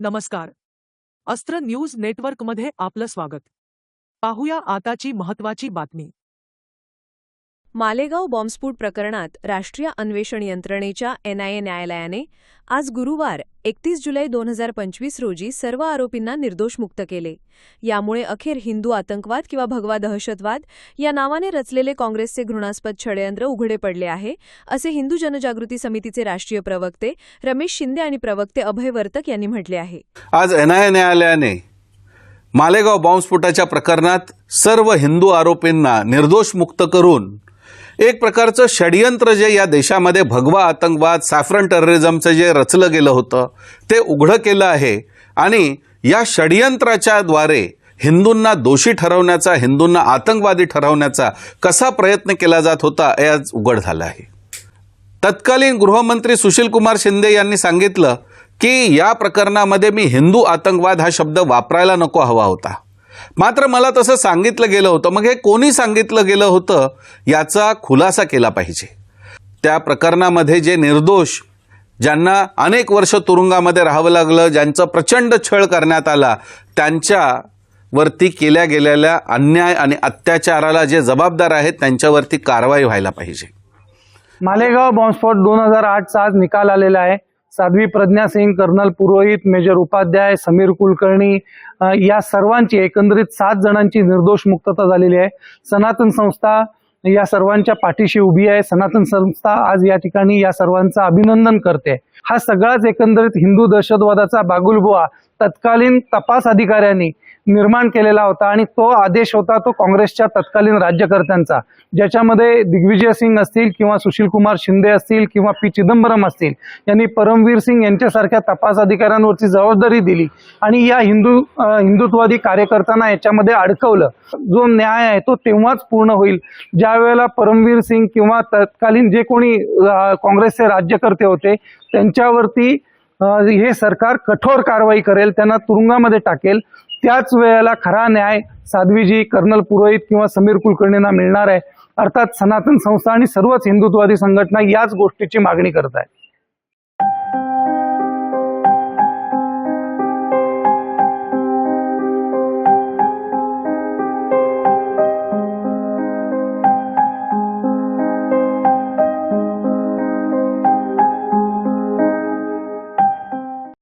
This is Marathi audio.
नमस्कार. अस्त्र न्यूज नेटवर्कमध्ये आपलं स्वागत. पाहूया आताची महत्वाची बातमी. मालेगाव बॉम्बस्फोट प्रकरणात राष्ट्रीय अन्वेषण यंत्रणेच्या एनआयए न्यायालयाने आज गुरुवार एकतीस जुलै दोन हजार पंचवीस रोजी सर्व आरोपींना निर्दोष मुक्त केले. यामुळे अखेर हिंदू आतंकवाद किंवा भगवा दहशतवाद या नावाने रचलेले काँग्रेसचे घृणास्पद षडयंत्र उघडे पडले आहे असे हिंदू जनजागृती समितीचे राष्ट्रीय प्रवक्ते रमेश शिंदे आणि प्रवक्ते अभय वर्तक यांनी म्हटले आहे. आज एनआयए न्यायालयाने मालेगाव बॉम्बस्फोटाच्या प्रकरणात सर्व हिंदू आरोपींना निर्दोष मुक्त करून एक प्रकारचं षडयंत्र जे या देशामध्ये भगवा आतंकवाद सॅफ्रन टेररिझमचं जे रचलं गेलं होतं ते उघडं केलं आहे. आणि या षडयंत्राच्या द्वारे हिंदूंना दोषी ठरवण्याचा हिंदूंना आतंकवादी ठरवण्याचा कसा प्रयत्न केला जात होता हे आज उघड झालं आहे. तत्कालीन गृहमंत्री सुशीलकुमार शिंदे यांनी सांगितलं की या प्रकरणामध्ये मी हिंदू आतंकवाद हा शब्द वापरायला नको हवा होता. मात्र मला तसं सांगितलं गेलं होतं. मग हे कोणी सांगितलं गेलं होतं याचा खुलासा केला पाहिजे. त्या प्रकरणामध्ये जे निर्दोष ज्यांना अनेक वर्ष तुरुंगामध्ये राहावं लागलं ज्यांचं प्रचंड छळ करण्यात आला त्यांच्यावरती केल्या गेलेल्या अन्याय आणि अत्याचाराला जे जबाबदार आहेत त्यांच्यावरती कारवाई व्हायला पाहिजे. मालेगाव बॉम्बस्फोट दोन हजार आठचा आज निकाल आलेला आहे. साध्वी प्रज्ञा सिंग कर्नल पुरोहित मेजर उपाध्याय समीर कुलकर्णी या सर्वांची एकंदरीत सात जणांची निर्दोष मुक्तता झालेली आहे. सनातन संस्था या सर्वांच्या पाठीशी उभी आहे. सनातन संस्था आज या ठिकाणी या सर्वांचं अभिनंदन करते. हा सगळाच एकंदरीत हिंदू दहशतवादाचा बागुलबुवा तत्कालीन तपास अधिकाऱ्यांनी निर्माण केलेला होता आणि तो आदेश होता तो काँग्रेसच्या तत्कालीन राज्यकर्त्यांचा. ज्याच्यामध्ये दिग्विजय सिंग असतील किंवा सुशील कुमार शिंदे असतील किंवा पी चिदंबरम असतील यांनी परमवीर सिंग यांच्यासारख्या तपास अधिकाऱ्यांवरची जबाबदारी दिली आणि या हिंदू हिंदुत्ववादी कार्यकर्त्यांना याच्यामध्ये अडकवलं. जो न्याय आहे तो तेव्हाच पूर्ण होईल. ज्या वेळेला परमवीर सिंग किंवा तत्कालीन जे कोणी काँग्रेसचे राज्यकर्ते होते त्यांच्यावरती हे सरकार कठोर कारवाई करेल त्यांना तुरुंगामध्ये टाकेल. त्याच वेळेला खरा न्याय साध्वीजी कर्नल पुरोहित किंवा समीर कुलकर्णींना मिळणार आहे. अर्थात सनातन संस्था आणि सर्वच हिंदुत्ववादी संघटना याच गोष्टीची मागणी करत आहे